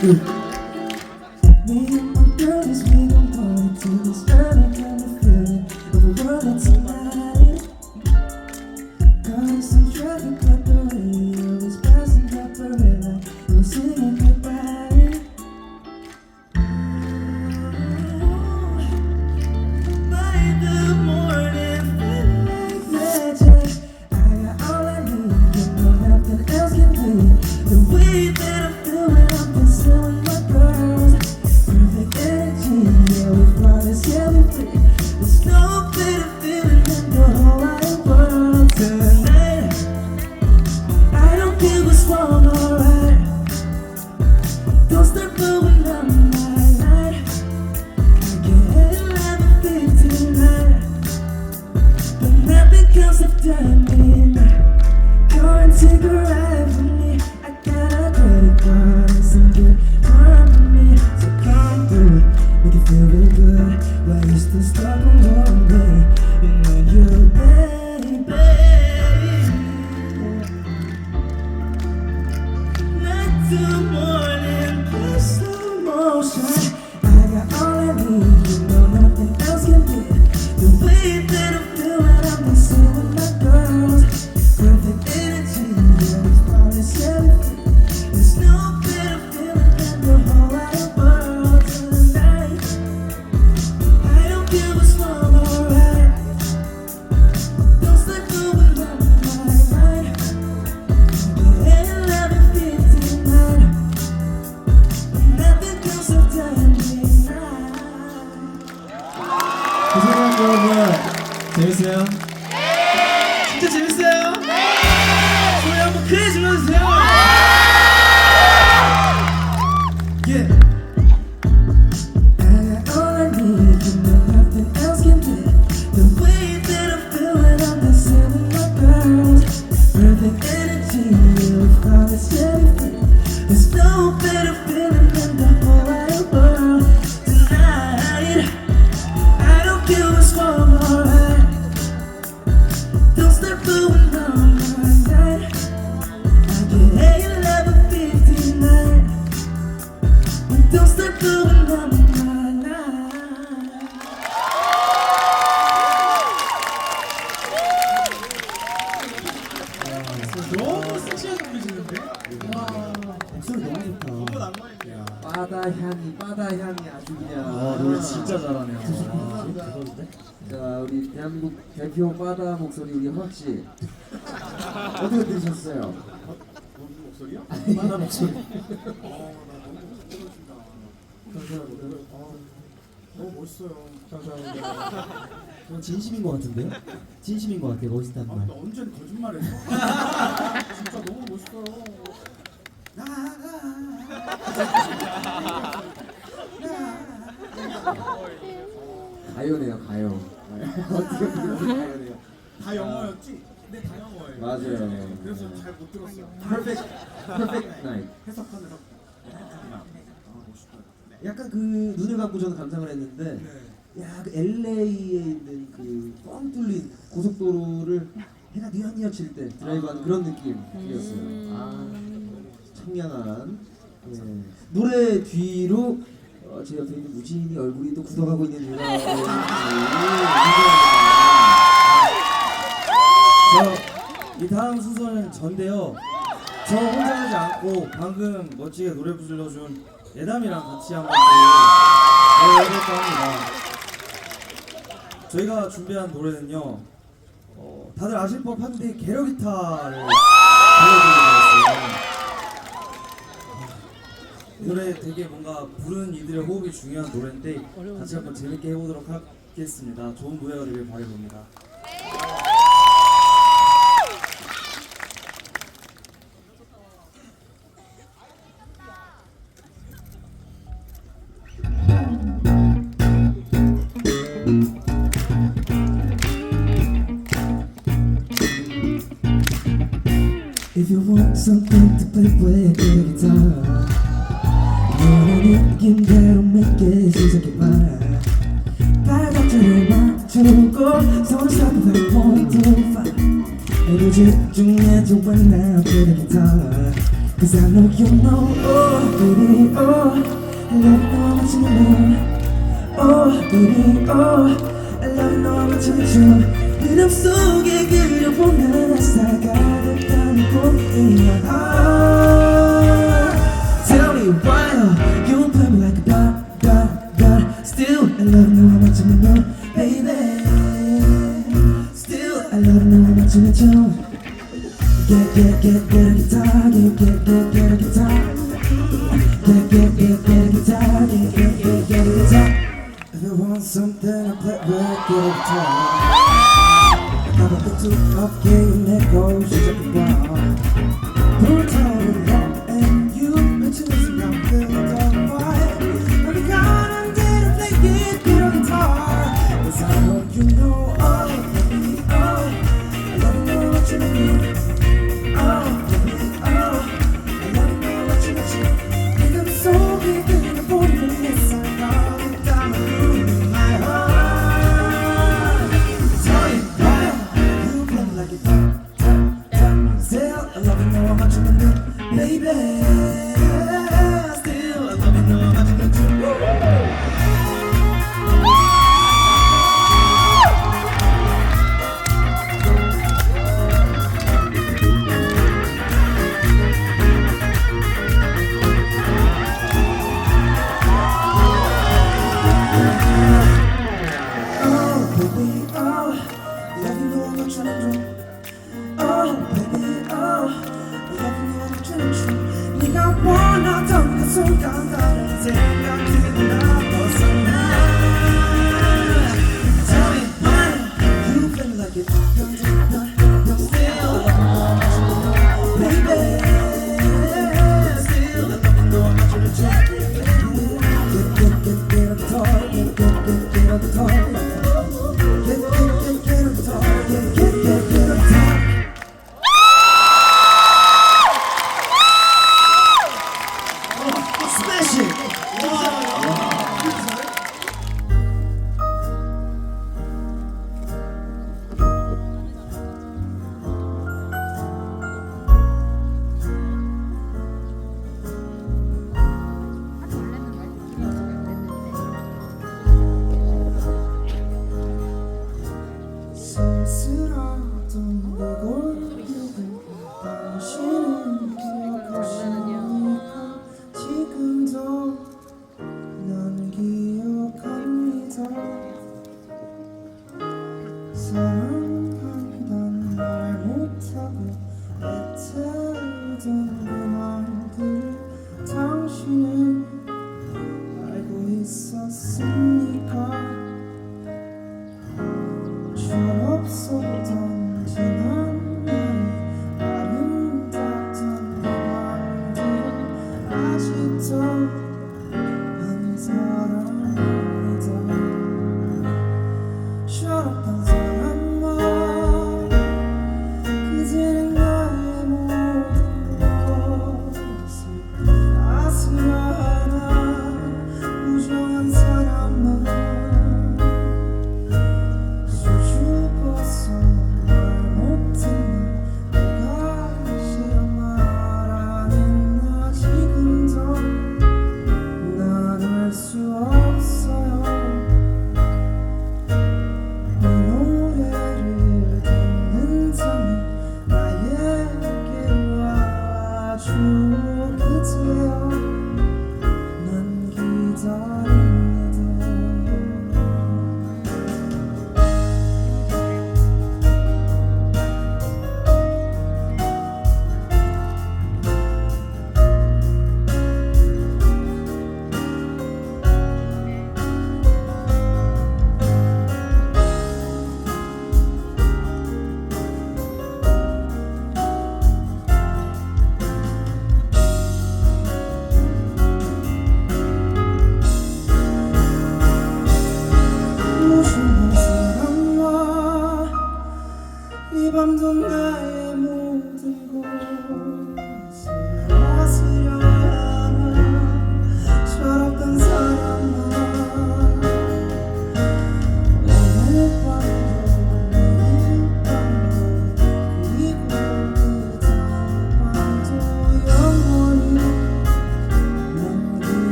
Mm. 씨. 어떻게 들으셨어요? 목소리요? 바다 목소리. 너무 멋있어요 그건 진심인 것 같은데요? 진심인 것 같아요. 멋있다는 말. 언제는 거짓말했어? 진짜 너무 멋있어요 가요네요 가요. 어떻게 보면 가요네요. 다 영어였지? 근데 다 영어예요 맞아요. 그래서 잘 못 들었어요 Perfect, perfect night. 해석하느라 아 멋있다 약간 그 눈을 감고 저는 감상을 했는데, 네. 야, 그 LA에 있는 그뻥 뚫린 고속도로를 해가 뉘엿뉘엿 때 드라이브하는 그런 느낌이었어요. 아, 청량한 예. 노래 뒤로 어, 제 옆에 있는 무진이 얼굴이 또 굳어가고 있는 누나 저, 이 다음 순서는 전데요. 저 혼자 하지 않고 방금 멋지게 노래 불러준 예담이랑 같이 한번 또 해볼까 합니다. 저희가 준비한 노래는요. 어, 다들 아실 법한데 게러 기타를 불러드리겠어요. 이 노래 되게 뭔가 부르는 이들의 호흡이 중요한 노래인데 같이 한번 재밌게 해보도록 하겠습니다. 좋은 무대가 되길 바라봅니다. 맞추고 손을 잡고 5.25 모두 집중해줘 when I play the guitar Cause I know you know, oh, baby, oh, I love you you know. Oh, baby, oh, I love you you do. 이름 속에 그려보는 햇살 가 득한 꽃이야. Ah, tell me why you play me like a dot, dot, dot. Still, I love you what in the tune. Get, get, get, get a guitar. Get, get, get, get a guitar. Get, get, get, get a guitar. Get, get, get, get a guitar. If you want something to play with, get a guitar. Have a little of game that goes to the bar. Put on that and you mention this.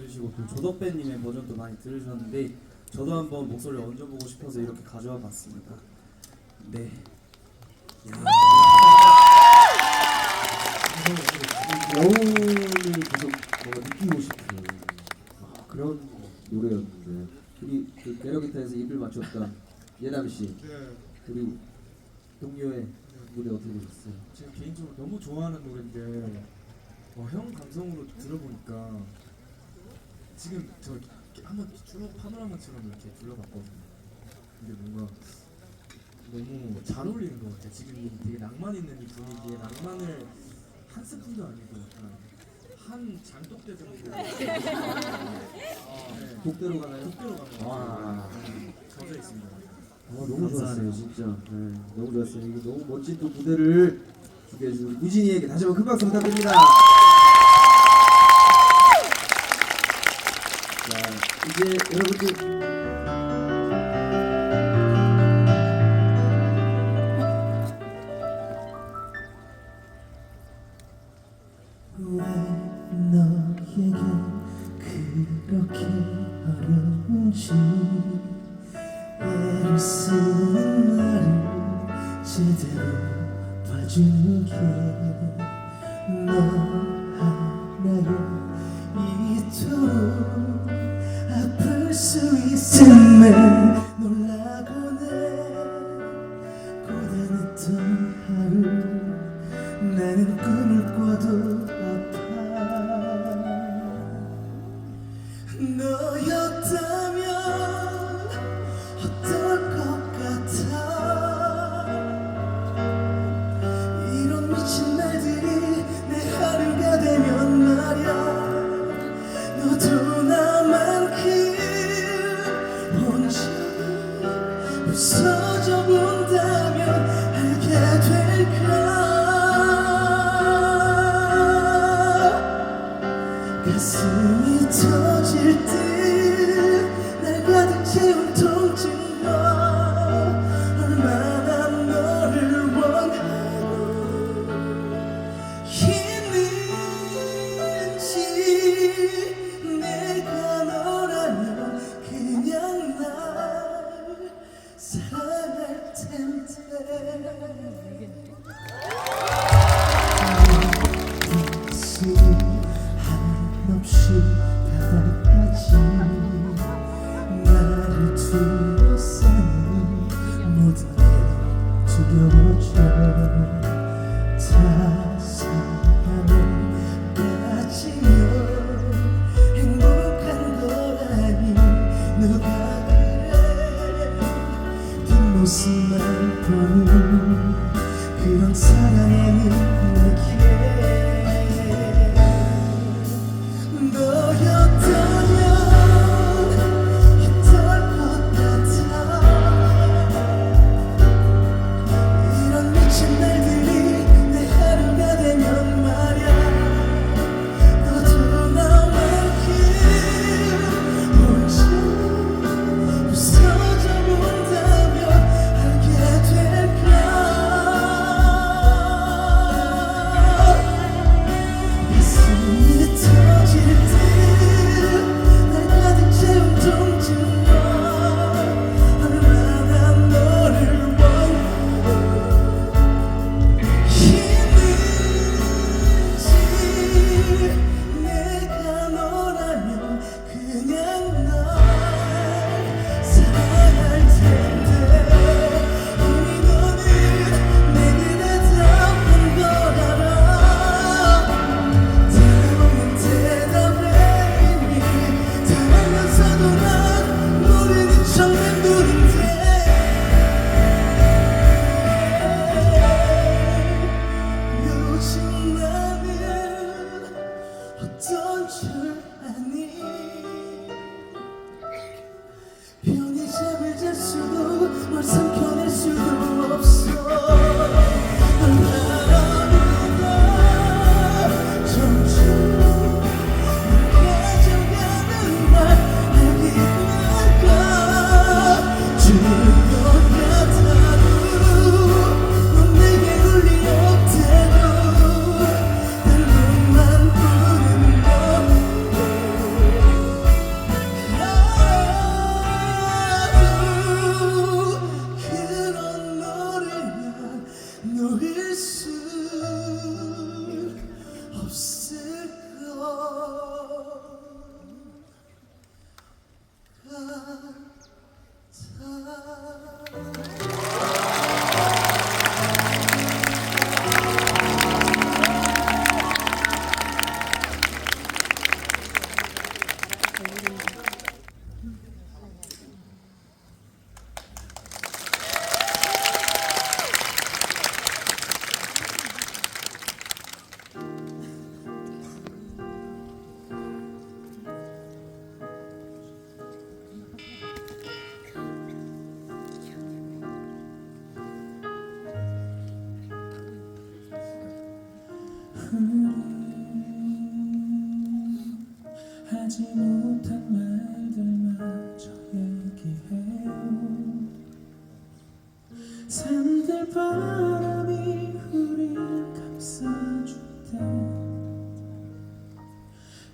들으시고 또 조덕배님의 버전도 많이 들으셨는데 저도 한번 목소리 를 얹어보고 싶어서 이렇게 가져와 봤습니다. 네. 여운을 계속 뭔가 느끼고 싶은 아, 그런 노래였는데 우리 그 매력기타에서 입을 맞췄던 예담 씨 네. 우리 동료의 노래 어떻게 보셨어요? 제가 개인적으로 너무 좋아하는 노래인데 어, 형 감성으로 들어보니까 지금 저 이렇게 한번 쭉 파노라마처럼 이렇게 둘러봤거든요. 근데 뭔가 너무 잘 어울리는 것 같아요. 지금 이 되게 낭만 있는 이 분위기에 낭만을 한 스푼도 아니고 약간 한 장독대 정도 네. 곡대로 가나요? 독대로 가는 것 와. 같아요. 젖어 있습니다. 아, 너무 좋았어요 진짜 네, 너무 좋았어요 이거 너무 멋진 또 무대를 준비해 주신 우리 유진이에게 다시 한번 큰 박수 부탁드립니다 이제 여러분들 왜 너에게 그렇게 어려운지 애를 쓰는 나를 제대로 봐주게 없어져 본 다 편히 잠을 잘 수도 뭘 삼켜낼 수도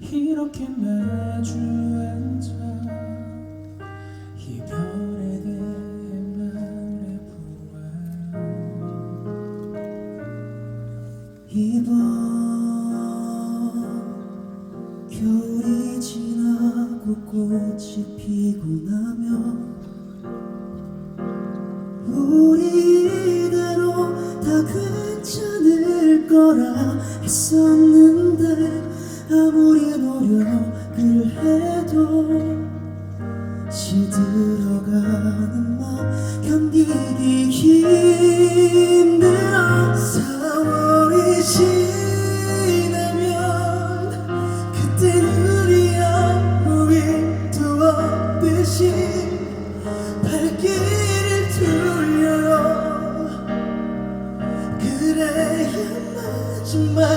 이렇게 마주 앉아 이별에 my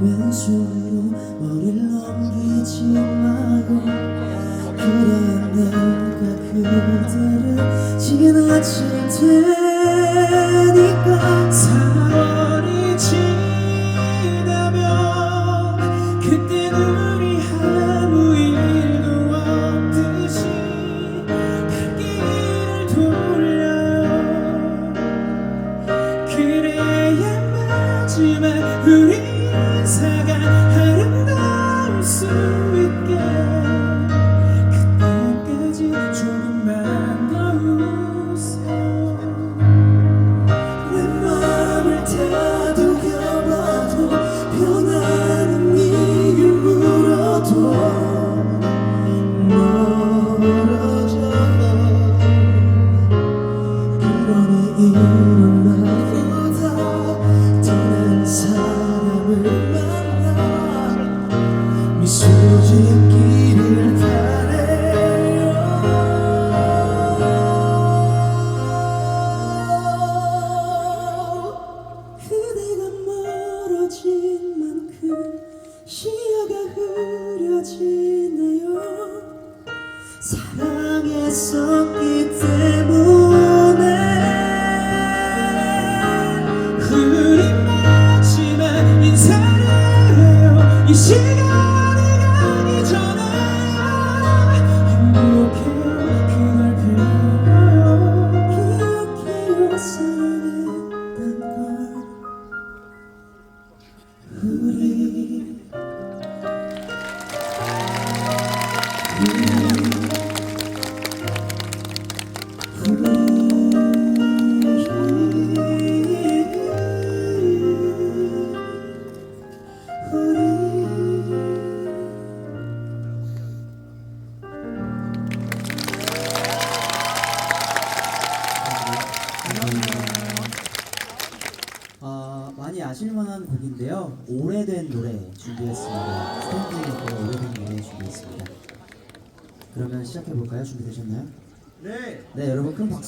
왼손으로 머리를 넘기지 마요 그래야 내가 그대를 지나칠 테니까.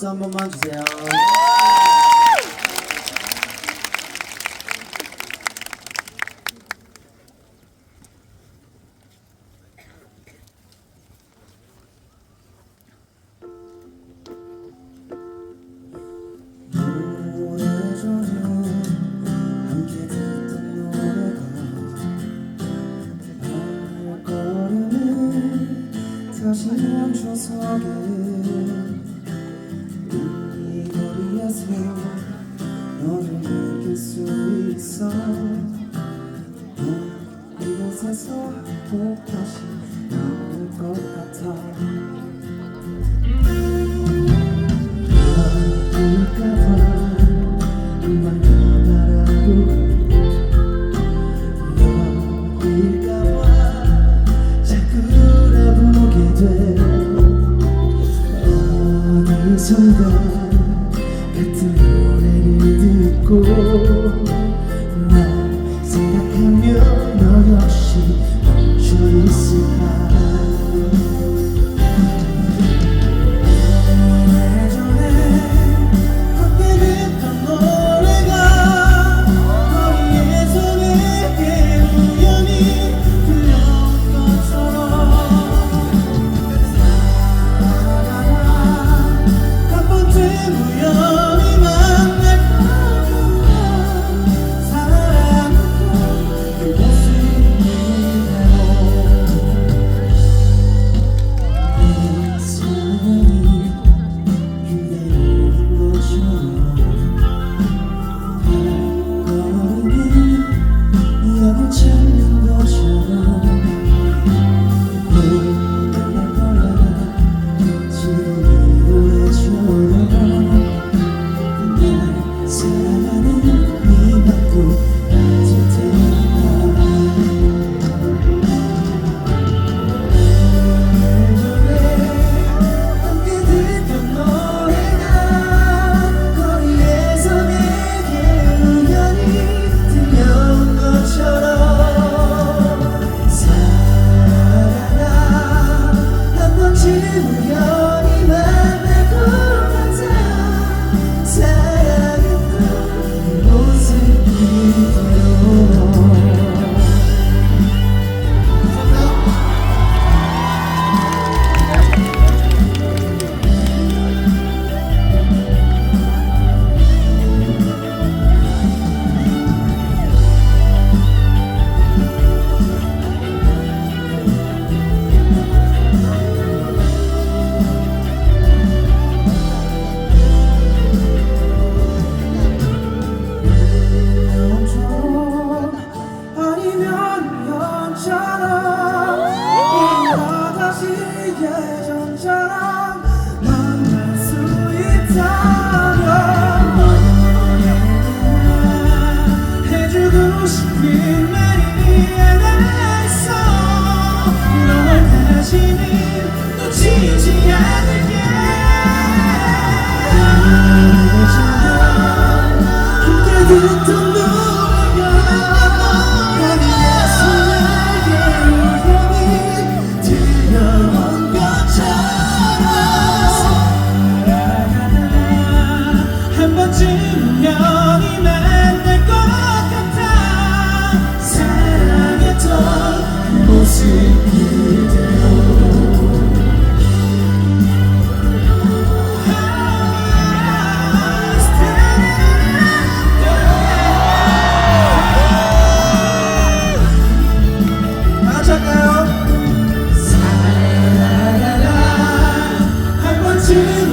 só mamãe dizer 다시는 놓치지 않을게. to